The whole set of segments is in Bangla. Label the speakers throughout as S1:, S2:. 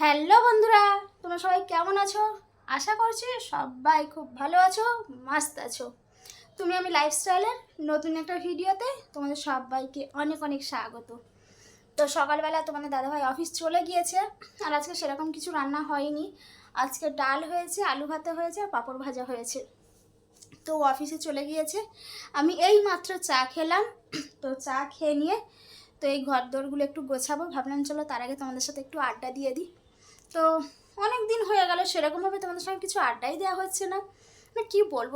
S1: হ্যালো বন্ধুরা, তোমরা সবাই কেমন আছো? আশা করছি সবাই খুব ভালো আছো, মাস্ত আছো। তুমি আমি লাইফস্টাইলের নতুন একটা ভিডিওতে তোমাদের সবাইকে অনেক অনেক স্বাগত। তো সকালবেলা তোমাদের দাদাভাই অফিস চলে গিয়েছে, আর আজকে সেরকম কিছু রান্না হয়নি। আজকে ডাল হয়েছে, আলু ভাতে হয়েছে, আর পাঁপড় ভাজা হয়েছে। তো অফিসে চলে গিয়েছে। আমি এই মাত্র চা খেলাম, তো চা খেয়ে নিয়ে তো এই ঘর দোরগুলো একটু গোছাবো। ভাবলাম চলো তার আগে তোমাদের সাথে একটু আড্ডা দিয়ে দিই। তো অনেক দিন হয়ে গেল, সেরকমভাবে তোমাদের সঙ্গে কিছু আড্ডাই দেওয়া হচ্ছে না। মানে কী বলব,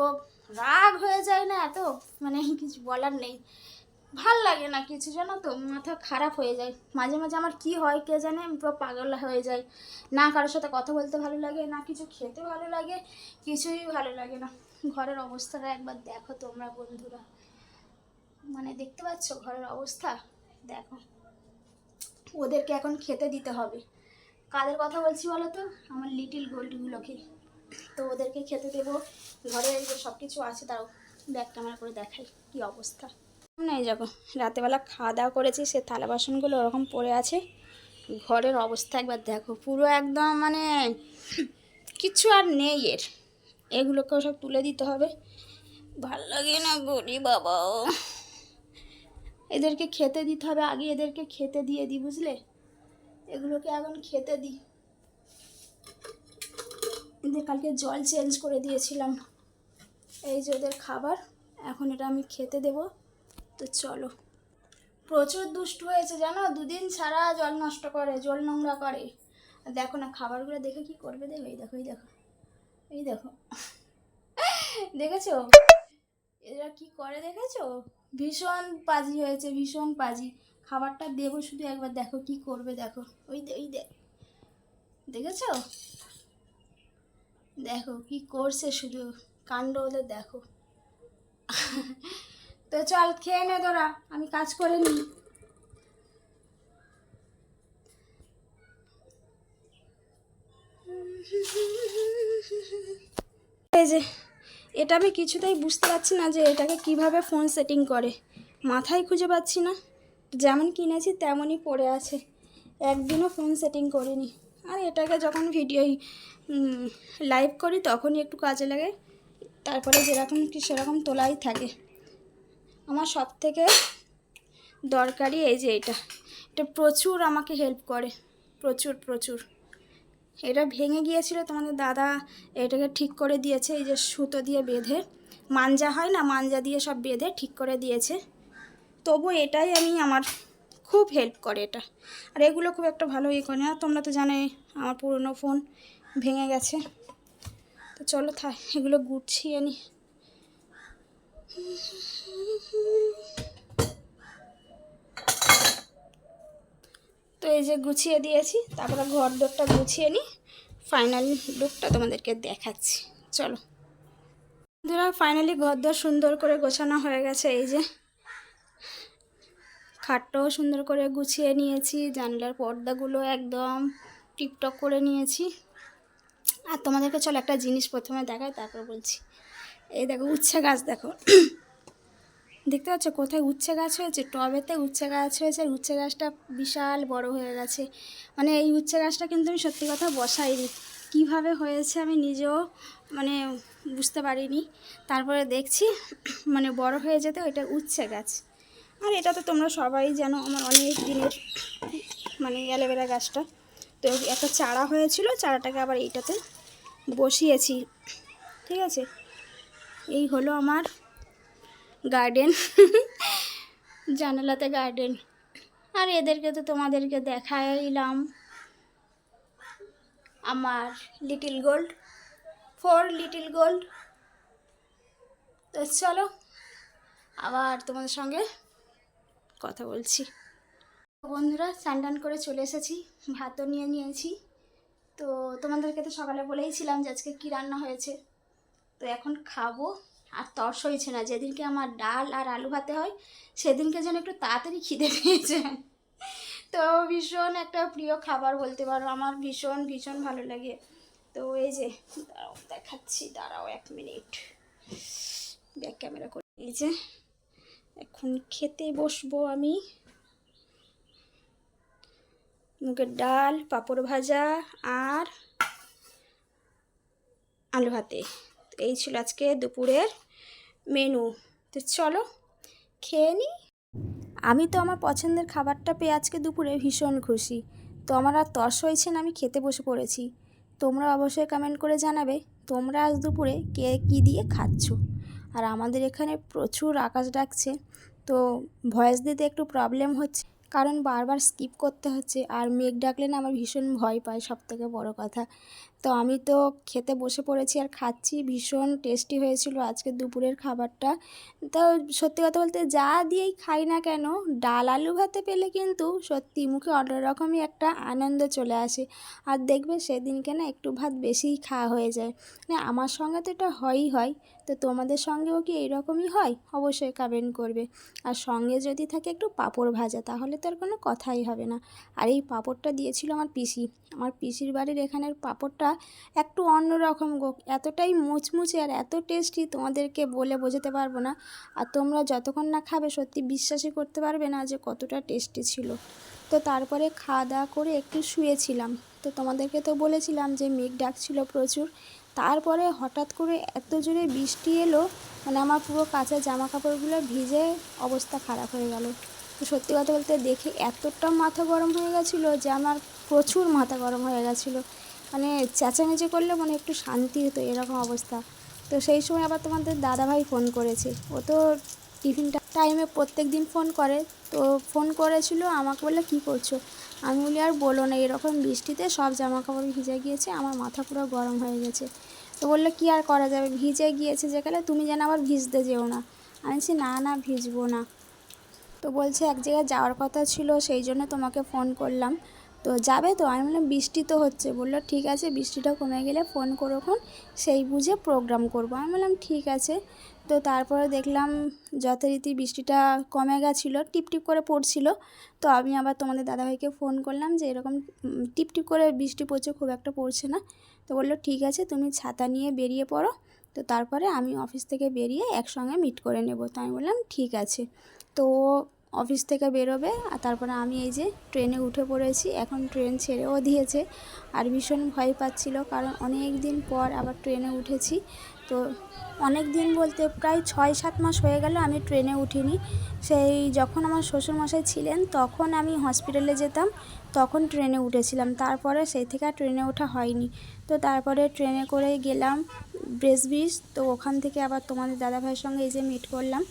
S1: রাগ হয়ে যায় না এত মানে কিছু বলার নেই। ভালো লাগে না কিছু, জানো তো, মাথা খারাপ হয়ে যায়। মাঝে মাঝে আমার কি হয় কে জানে, আমি পুরো পাগল হয়ে যায় না কারোর সাথে কথা বলতে ভালো লাগে, না কিছু খেতে ভালো লাগে, কিছুই ভালো লাগে না। ঘরের অবস্থাটা একবার দেখো তোমরা বন্ধুরা। মানে দেখতে পাচ্ছ ঘরের অবস্থা? দেখো। ওদেরকে এখন খেতে দিতে হবে। কাদের কথা বলছি বলো তো? আমার লিটিল গোল্ডগুলোকে। তো ওদেরকে খেতে দেবো। ঘরে সব কিছু আছে তাও ব্যাক ক্যামেরা করে দেখাই কি অবস্থা। না এই যাব। রাতেবেলা খাওয়া দাওয়া করেছি, সে থালা বাসনগুলো ওরকম পড়ে আছে। ঘরের অবস্থা একবার দেখো। পুরো একদম মানে কিচ্ছু আর নেই এর। এগুলোকেও সব তুলে দিতে হবে। ভালো লাগে না গরি বাবা এদেরকে খেতে দিতে হবে। আগে এদেরকে খেতে দিয়ে দিই, বুঝলে? এগুলোকে এখন খেতে দিই। এদের কালকে জল চেঞ্জ করে দিয়েছিলাম। এই যে ওদের খাবার, এখন এটা আমি খেতে দেব। তো চলো। প্রচুর দুষ্টু হয়েছে জানো? দুদিন ছাড়া জল নষ্ট করে, জল নোংরা করে। দেখো না, খাবারগুলো দেখে কি করবে দেখো এই দেখো এই দেখো এই দেখো। দেখেছ? এরা কি করে দেখেছ? ভীষণ পাজি হয়েছে, ভীষণ পাজি। খাবারটা দেবো শুধু একবার, দেখো কি করবে, দেখো। ওই ওই দেখেছ? দেখো কি করছে শুধু, কাণ্ড ওদের দেখো। তো চল, খেয়ে নে তোরা, আমি কাজ করে নিই। এই যে, এটা আমি কিছুতেই বুঝতে পারছি না যে এটাকে কীভাবে ফোন সেটিং করে। মাথায় খুঁজে পাচ্ছি না। যেমন কিনেছি তেমনই পড়ে আছে। একদিনও ফোন সেটিং করিনি। আর এটাকে যখন ভিডিও লাইভ করি তখনই একটু কাজে লাগে তারপরে যেরকম কি সেরকম তোলাই থাকে। আমার সব থেকে দরকারি এই যে এটা। এটা প্রচুর আমাকে হেল্প করে। প্রচুর প্রচুর। এটা ভেঙে গিয়েছিল, তোমাদের দাদা এটাকে ঠিক করে দিয়েছে, এই যে সুতো দিয়ে বেঁধে। মাঞ্জা হয় না, মাঞ্জা দিয়ে সব বেঁধে ঠিক করে দিয়েছে। তবু এটাই আমি আমার খুব হেল্প করে এটা। আর এগুলো খুব একটা ভালো ইয়ে করে না। তোমরা তো জানোই আমার পুরনো ফোন ভেঙে গেছে। তো চলো থাক, এগুলো গুছিয়ে নি। তো এই যে গুছিয়ে দিয়েছি, তারপরে ঘর দোরটা গুছিয়ে নিই ফাইনাল লুকটা তোমাদেরকে দেখাচ্ছি। চলো। বন্ধুরা ফাইনালি ঘর দর সুন্দর করে গোছানো হয়ে গেছে, এই যে। খাটটাও সুন্দর করে গুছিয়ে নিয়েছি, জানলার পর্দাগুলো একদম টিপটপ করে নিয়েছি। আর তোমাদেরকে চলো একটা জিনিস প্রথমে দেখাই, তারপর বলছি। এই দেখো উচ্ছে গাছ দেখো। দেখতে পাচ্ছ কোথায় উচ্ছে গাছ হয়েছে? টবেতে উচ্ছে গাছ হয়েছে, আর উচ্ছে গাছটা বিশাল বড় হয়ে গেছে। মানে এই উচ্ছে গাছটা কিন্তু আমি সত্যি কথা বসাইনি। কীভাবে হয়েছে আমি নিজেও মানে বুঝতে পারিনি। তারপরে দেখছি মানে বড় হয়ে যেতে ওইটা উচ্ছে গাছ। আর এটা তো তোমরা সবাই জানো আমার অনেক দিনের মানে অ্যালোভেরা গাছটা। তো একটা চারা হয়েছিল, চারাটাকে আবার এইটাতে বসিয়েছি। ঠিক আছে? এই হলো আমার গার্ডেন জানালাতে গার্ডেন আর এদেরকে তো তোমাদেরকে দেখাইলাম। আমার little gold four little gold তো চলো, আবার তোমাদের সঙ্গে কথা বলছি। বন্ধুরা স্নান করে চলে এসেছি, ভাতও নিয়ে নিয়েছি। তো তোমাদেরকে তো সকালে বলেইছিলাম যে আজকে কী রান্না হয়েছে। তো এখন খাব, আর তর্স হয়েছে না। যেদিনকে আমার ডাল আর আলু ভাতে হয়, সেদিনকে যেন একটু তাড়াতাড়ি খিদে পেয়েছে তো ভীষণ একটা প্রিয় খাবার বলতে পারো, আমার ভীষণ ভীষণ ভালো লাগে। তো এই যে, দাঁড়াও, দেখাচ্ছি, দাঁড়াও এক মিনিট। ব্যাক ক্যামেরা করে, এই যে। এখন খেতে বসবো আমি। মুগের ডাল, পাঁপড় ভাজা আর আলু ভাতে। এই ছিল আজকে দুপুরের মেনু তো চলো, খেয়ে নিই আমি তো আমার পছন্দের খাবারটা পেয়ে আজকে দুপুরে ভীষণ খুশি। তো আমার আর তর্স হয়েছে না, আমি খেতে বসে পড়েছি। তোমরা অবশ্যই কমেন্ট করে জানাবে, তোমরা আজ দুপুরে কে কী দিয়ে খাচ্ছ? আর আমাদের এখানে প্রচুর আকাশ ডাকছে, তো ভয়েস দিতে একটু প্রবলেম হচ্ছে। কারণ বারবার স্কিপ করতে হচ্ছে, আর মেঘ ডাকলে না আমার ভীষণ ভয় পায় সব থেকে বড়ো কথা। তো আমি তো খেতে বসে পড়েছি আর খাচ্ছি, ভীষণ টেস্টি হয়েছিল আজকে দুপুরের খাবারটা। তো সত্যি কথা বলতে যা দিয়েই খাই না কেন, ডাল আলু ভাতে পেলে কিন্তু সত্যি মুখে অন্যরকমই একটা আনন্দ চলে আসে। আর দেখবে সেদিনকে না একটু ভাত বেশিই খাওয়া হয়ে যায়। মানে আমার সঙ্গে তো এটা হয়ই হয়। তো তোমাদের সঙ্গেও কি এইরকমই হয়? অবশ্যই কমেন্ট করবে। আর সঙ্গে যদি থাকে একটু পাঁপড় ভাজা, তাহলে তো আর কোনো কথাই হবে না। আর এই পাঁপড়টা দিয়েছিল আমার পিসি। আমার পিসির বাড়ির এখানের পাঁপড়টা একটু অন্যরকম গো এতটাই মুচমুচে আর এত টেস্টি তোমাদেরকে বলে বোঝাতে পারব না। আর তোমরা যতক্ষণ না খাবে, সত্যি বিশ্বাসই করতে পারবে না যে কতটা টেস্টি ছিল। তো তারপরে খাওয়া দাওয়া করে একটু শুয়েছিলাম। তো তোমাদেরকে তো বলেছিলাম যে মেঘ ডাকছিল প্রচুর। তারপরে হঠাৎ করে এত জোরে বৃষ্টি এলো মানে আমার পুরো কাঁচা জামা কাপড়গুলো ভিজে অবস্থা খারাপ হয়ে গেল। তো সত্যি কথা বলতে দেখে এতটা মাথা গরম হয়ে গেছিল যে আমার প্রচুর মাথা গরম হয়ে গেছিল। মানে চেঁচামেচি করলে মানে একটু শান্তি হতো এরকম অবস্থা। তো সেই সময় আবার তোমাদের দাদাভাই ফোন করেছে। ও তো টিফিনটা টাইমে প্রত্যেক দিন ফোন করে। তো ফোন করেছিল, আমাকে বললে, কী করছ? আমি বলি, আর বলো না, এরকম বৃষ্টিতে সব জামা কাপড় ভিজে গিয়েছে, আমার মাথা পুরো গরম হয়ে গেছে। তো বলল, কী আর করা যাবে? ভিজে গিয়েছে যেখানে, তুমি যেন আবার ভিজতে যেও না। আমি বলছি, না না, ভিজবো না। তো বলছে, এক জায়গায় যাওয়ার কথা ছিল, সেই জন্য তোমাকে ফোন করলাম। তো যাবে তো? আমি বললাম, বৃষ্টি তো হচ্ছে। বলল, ঠিক আছে, বৃষ্টিটা কমে গেলে ফোন করোখন সেই বুঝে প্রোগ্রাম করব। আমি বললাম, ঠিক আছে। তো তারপরে দেখলাম যথারীতি বৃষ্টিটা কমে গেছিল টিপটিপ করে পড়ছিল। তো আমি আবার তোমাদের দাদাভাইকে ফোন করলাম যে এরকম টিপটিপ করে বৃষ্টি পড়ছে, খুব একটা পড়ছে না। তো বলল, ঠিক আছে, তুমি ছাতা নিয়ে বেরিয়ে পড়ো। তো তারপরে আমি অফিস থেকে বেরিয়ে একসঙ্গে মিট করে নেব। তো আমি বললাম, ঠিক আছে। তো অফিস থেকে বেরোবে আর তারপরে আমি এই যে ট্রেনে উঠে পড়েছি। এখন ট্রেন ছেড়েও দিয়েছে। আর ভীষণ ভয় পাচ্ছিল কারণ অনেক দিন পর আবার ট্রেনে উঠেছি। তো অনেক দিন বলতে প্রায় ছয় সাত মাস হয়ে গেল আমি ট্রেনে উঠিনি। সেই যখন আমার শ্বশুরমশাই ছিলেন তখন আমি হসপিটালে যেতাম, তখন ট্রেনে উঠেছিলাম। তারপরে সেই থেকে আর ট্রেনে ওঠা হয়নি। তো তারপরে ট্রেনে করে গেলাম ব্রেস ব্রিজ। তো ওখান থেকে আবার তোমাদের দাদাভাইয়ের সঙ্গে এই যে মিট করলাম।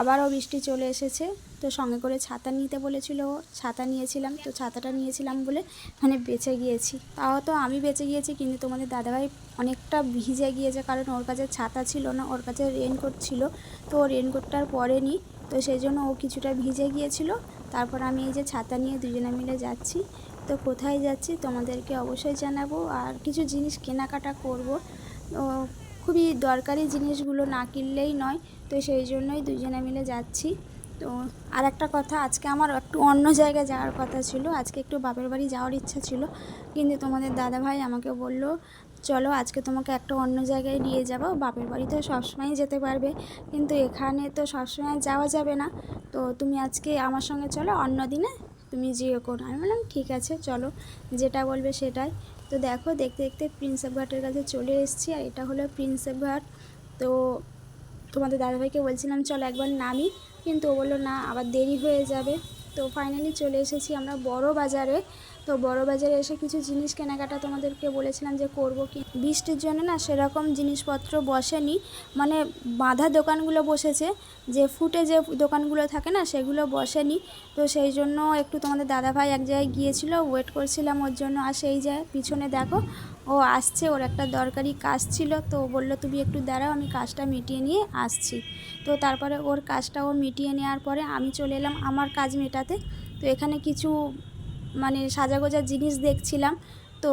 S1: আবারও বৃষ্টি চলে এসেছে। তো সঙ্গে করে ছাতা নিতে বলেছিল ছাতা নিয়েছিলাম, তো ছাতাটা নিয়েছিলাম বলে মানে বেঁচে গিয়েছি। তাও তো আমি বেঁচে গিয়েছি, কিন্তু তোমাদের দাদাভাই অনেকটা ভিজে গিয়েছে, কারণ ওর কাছে ছাতা ছিল না, ওর কাছে রেনকোট ছিল। তো ও রেনকোটটা আর পরেনি, তো সেই জন্য ও কিছুটা ভিজে গিয়েছিল। তারপর আমি এই যে ছাতা নিয়ে দুজনে মিলে যাচ্ছি। তো কোথায় যাচ্ছি তোমাদেরকে অবশ্যই জানাব। আর কিছু জিনিস কেনাকাটা করব। খুবই দরকারি জিনিসগুলো না কিনলেই নয়। তো সেই জন্যই দুজনে মিলে যাচ্ছি। তো আর একটা কথা, আজকে আমার একটু অন্য জায়গায় যাওয়ার কথা ছিল। আজকে একটু বাপের বাড়ি যাওয়ার ইচ্ছা ছিল। কিন্তু তোমাদের দাদাভাই আমাকে বলল, চলো, আজকে তোমাকে একটা অন্য জায়গায় নিয়ে যাব। বাপের বাড়ি তো সবসময়ই যেতে পারবে। কিন্তু এখানে তো সবসময় যাওয়া যাবে না। তো তুমি আজকে আমার সঙ্গে চলো। অন্য দিনে তুমি যেও করো আমি বললাম, ঠিক আছে, চলো। যেটা বলবে সেটাই। তো দেখো, দেখতে দেখতে প্রিন্সেপ ঘাটের কাছে চলে এসেছি। আর এটা হলো প্রিন্সেপ ঘাট তো তোমাদের দাদাভাইকে বলছিলাম, চলো একবার নামি। কিন্তু ও বলল, না, আবার দেরি হয়ে যাবে। তো ফাইনালি চলে এসেছি আমরা বড় বাজারে। তো বড় বাজারে এসে কিছু জিনিস কেনাকাটা তোমাদেরকে বলেছিলাম যে করব কি বৃষ্টির জন্য না সেরকম জিনিসপত্র বসেনি। মানে বাঁধা দোকানগুলো বসেছে, যে ফুটে যে দোকানগুলো থাকে না সেগুলো বসেনি। তো সেই জন্য একটু তোমাদের দাদাভাই এক জায়গায় গিয়েছিল ওয়েট করছিলাম ওর জন্য। আর সেই যায় পিছনে দেখো, ও আসছে, ওর একটা দরকারি কাজ ছিল। তো বলল, তুমি একটু দাঁড়াও, আমি কাজটা মিটিয়ে নিয়ে আসছি। তো তারপরে ওর কাজটা ও মিটিয়ে নেওয়ার পরে আমি চলে এলাম আমার কাজ মেটাতে। তো এখানে কিছু মানে সাজাগোজা জিনিস দেখছিলাম। তো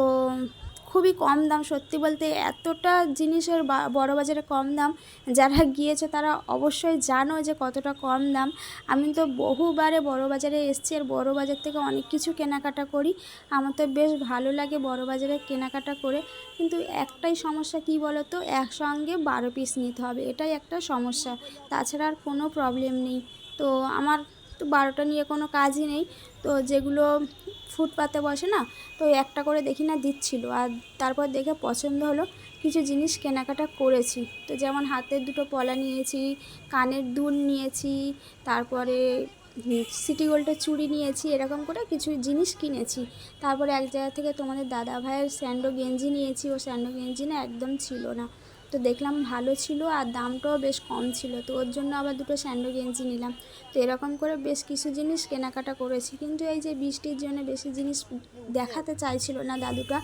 S1: খুবই কম দাম সত্যি বলতে এতটা জিনিসের বড় বাজারে কম দাম। যারা গিয়েছে তারা অবশ্যই জানো যে কতটা কম দাম। আমি তো বহুবারে বড় বাজারে এসেছি আর বড় বাজার থেকে অনেক কিছু কেনাকাটা করি। আমার তো বেশ ভালো লাগে বড় বাজারে কেনাকাটা করে। কিন্তু একটাই সমস্যা কী বলো তো একসঙ্গে বারো পিস নিতে হবে। এটাই একটা সমস্যা। তাছাড়া আর কোনো প্রবলেম নেই। তো আমার তো তো বারোটা নিয়ে কোনো কাজই নেই, তো যেগুলো ফুটপাতে বসে না, তো একটা করে দেখি না দিচ্ছিল। আর তারপর দেখে পছন্দ হলো, কিছু জিনিস কেনাকাটা করেছি। তো যেমন হাতের দুটো পলা নিয়েছি, কানের দুল নিয়েছি, তারপরে সিটি গোল্ডের চুড়ি নিয়েছি, এরকম করে কিছু জিনিস কিনেছি। তারপরে এক জায়গা থেকে তোমাদের দাদা ভাইয়ের স্যান্ডো গেঞ্জি নিয়েছি, ও স্যান্ডো গেঞ্জি না একদম ছিল না। তো দেখলাম ভালো ছিল আর দামটাও বেশ কম ছিল। তো ওর জন্য আবার দুটো স্যান্ডো গেঞ্জি নিলাম। তো এরকম করে বেশ কিছু জিনিস কেনাকাটা করেছি। কিন্তু এই যে বৃষ্টির জন্য বেশি জিনিস দেখাতে চাইছিল না দাদুটা,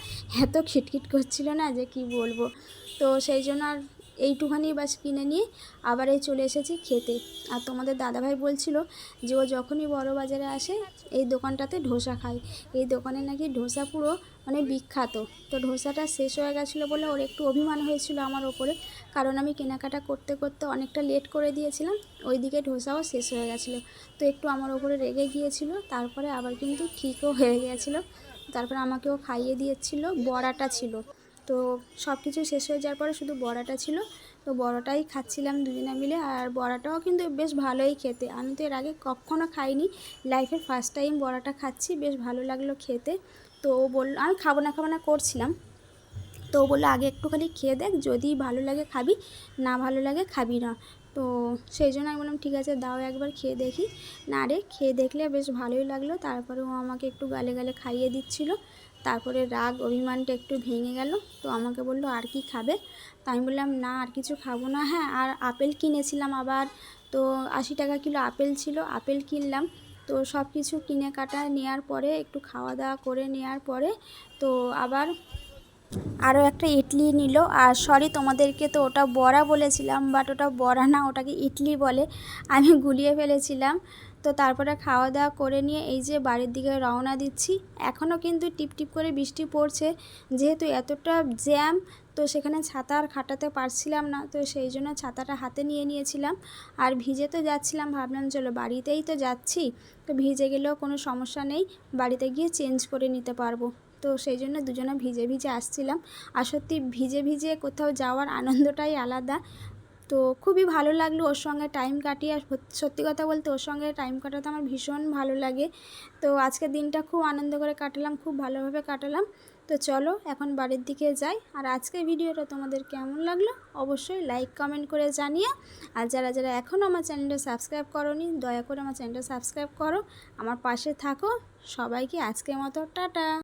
S1: এত খিটখিট করছিল না যে কি বলব। তো সেই জন্য আর এইটুখানি বাস কিনে নিয়ে আবার এই চলে এসেছি খেতে। আর তোমাদের দাদাভাই বলছিল যে ও যখনই বড় বাজারে আসে, এই দোকানটাতে ধোসা খায়। এই দোকানে নাকি ধোসা পুরো মানে বিখ্যাত। তো ধোসাটা শেষ হয়ে গেছিল বলে ওর একটু অভিমান হয়েছিল আমার ওপরে। কারণ আমি কেনাকাটা করতে করতে অনেকটা লেট করে দিয়েছিলাম, ওইদিকে ধোসাও শেষ হয়ে গেছিল। তো একটু আমার ওপরে রেগে গিয়েছিল, তারপরে আবার কিন্তু ঠিকও হয়ে গিয়েছিল তারপরে আমাকেও খাইয়ে দিয়েছিল, বড়াটা ছিল। তো সব কিছু শেষ হয়ে যাওয়ার পরে শুধু বড়াটা ছিল। তো বড়াটাই খাচ্ছিলাম দুজনে মিলে আর বড়াটাও কিন্তু বেশ ভালোই খেতে। আমি তো এর আগে কখনও খাইনি। লাইফের ফার্স্ট টাইম বড়াটা খাচ্ছি, বেশ ভালো লাগল খেতে। তো ও বলল আমি খাব না খাব না করছিলাম। তো ও বলল, আগে একটুখানি খেয়ে দেখ, যদি ভালো লাগে খাবি, না ভালো লাগে খাবি না। তো সেই জন্য আমি বললাম, ঠিক আছে, দাও একবার খেয়ে দেখি। না রে, খেয়ে দেখলে বেশ ভালোই লাগল। তারপরে ও আমাকে একটু গালে গালে খাইয়ে দিচ্ছিল। তারপরে রাগ, অভিমানটা একটু ভেঙে গেল। তো আমাকে বলল, আর কি খাবে? তো আমি বললাম, না, আর কিছু খাব না। হ্যাঁ আর আপেল কিনেছিলাম আবার। তো আশি টাকা কিলো আপেল ছিল, আপেল কিনলাম। তো সব কিছু কিনে কাটা নেওয়ার পরে, একটু খাওয়া দাওয়া করে নেওয়ার পরে, তো আবার আরও একটা ইডলি নিল। আর সরি তোমাদেরকে তো ওটা বড়া বলেছিলাম বাট ওটা বড়া না, ওটাকে ইডলি বলে। আমি গুলিয়ে ফেলেছিলাম। তো তারপরে খাওয়া দাওয়া করে নিয়ে এই যে বাড়ির দিকে রওনা দিচ্ছি। এখনও কিন্তু টিপ টিপ করে বৃষ্টি পড়ছে। যেহেতু এতটা জ্যাম, তো সেখানে ছাতা আর খাটাতে পারছিলাম না। তো সেই জন্য ছাতাটা হাতে নিয়ে নিয়েছিলাম। আর ভিজে তো যাচ্ছিলাম, ভাবলাম চলো বাড়িতেই তো যাচ্ছি। তো ভিজে গেলেও কোনো সমস্যা নেই। বাড়িতে গিয়ে চেঞ্জ করে নিতে পারব। তো সেই জন্য দুজনে ভিজে ভিজে আসছিলাম। আর সত্যি ভিজে ভিজে কোথাও যাওয়ার আনন্দটাই আলাদা। তো খুবই ভালো লাগল ওর সঙ্গে টাইম কাটিয়ে। আর সত্যি কথা বলতে ওর সঙ্গে টাইম কাটাতে আমার ভীষণ ভালো লাগে। তো আজকের দিনটা খুব আনন্দ করে কাটালাম, খুব ভালোভাবে কাটালাম। তো চলো এখন বাড়ির দিকে যাই। আর আজকের ভিডিওটা তোমাদের কেমন লাগল অবশ্যই লাইক কমেন্ট করে জানিও। আর যারা যারা এখনও আমার চ্যানেলটা সাবস্ক্রাইব করোনি, দয়া করে আমার চ্যানেলটা সাবস্ক্রাইব করো। আমার পাশে থাকো। সবাইকে আজকের মতো, টাটা।